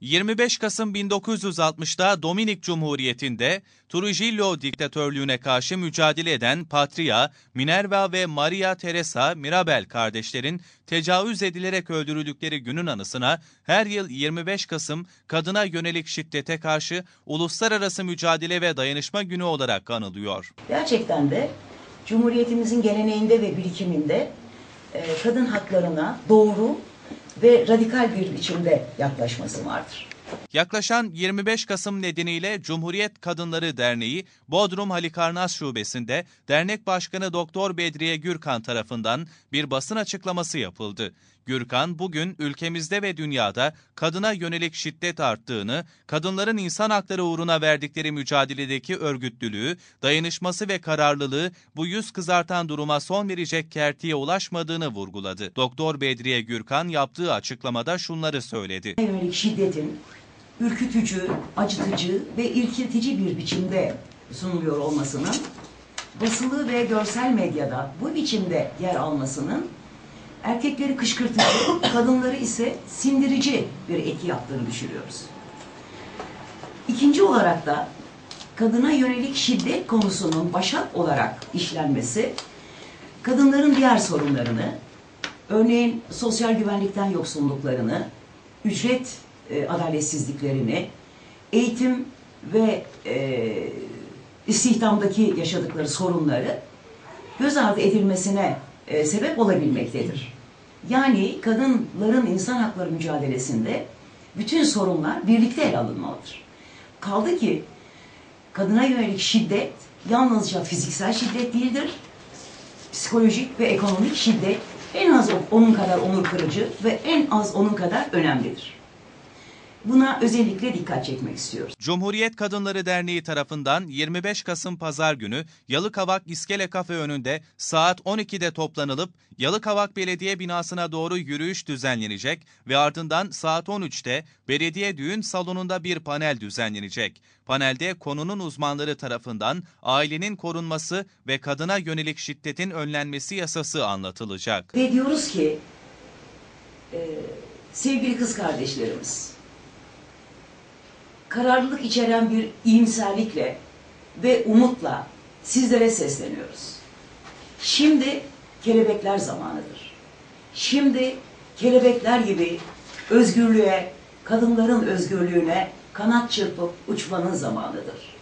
25 Kasım 1960'da Dominik Cumhuriyeti'nde Trujillo diktatörlüğüne karşı mücadele eden Patria, Minerva ve Maria Teresa Mirabel kardeşlerin tecavüz edilerek öldürüldükleri günün anısına her yıl 25 Kasım kadına yönelik şiddete karşı Uluslararası Mücadele ve Dayanışma Günü olarak anılıyor. Gerçekten de Cumhuriyetimizin geleneğinde ve birikiminde e, kadın haklarına doğru ve radikal bir biçimde yaklaşması vardır. Yaklaşan 25 Kasım nedeniyle Cumhuriyet Kadınları Derneği Bodrum Halikarnas Şubesi'nde dernek başkanı Doktor Bedriye Gürkan tarafından bir basın açıklaması yapıldı. Gürkan bugün ülkemizde ve dünyada kadına yönelik şiddet arttığını, kadınların insan hakları uğruna verdikleri mücadeledeki örgütlülüğü, dayanışması ve kararlılığı bu yüz kızartan duruma son verecek kertiye ulaşmadığını vurguladı. Doktor Bedriye Gürkan yaptığı açıklamada şunları söyledi. Yönelik şiddetin ürkütücü, acıtıcı ve irkiltici bir biçimde sunuluyor olmasının, basılı ve görsel medyada bu biçimde yer almasının erkekleri kışkırtıcı, kadınları ise sindirici bir etki yaptığını düşünüyoruz. İkinci olarak da kadına yönelik şiddet konusunun başat olarak işlenmesi, kadınların diğer sorunlarını, örneğin sosyal güvenlikten yoksunluklarını, ücret e, adaletsizliklerini, eğitim ve e, istihdamdaki yaşadıkları sorunları göz ardı edilmesine e, sebep olabilmektedir. Yani kadınların insan hakları mücadelesinde bütün sorunlar birlikte ele alınmalıdır. Kaldı ki kadına yönelik şiddet yalnızca fiziksel şiddet değildir. Psikolojik ve ekonomik şiddet en az onun kadar onur kırıcı ve en az onun kadar önemlidir. Buna özellikle dikkat çekmek istiyoruz. Cumhuriyet Kadınları Derneği tarafından 25 Kasım Pazar günü Yalıkavak İskele Kafe önünde saat 12'de toplanılıp Yalıkavak Belediye binasına doğru yürüyüş düzenlenecek ve ardından saat 13'te belediye düğün salonunda bir panel düzenlenecek. Panelde konunun uzmanları tarafından ailenin korunması ve kadına yönelik şiddetin önlenmesi yasası anlatılacak. Ve diyoruz ki e, sevgili kız kardeşlerimiz kararlılık içeren bir iyimserlikle ve umutla sizlere sesleniyoruz. Şimdi kelebekler zamanıdır. Şimdi kelebekler gibi özgürlüğe, kadınların özgürlüğüne kanat çırpıp uçmanın zamanıdır.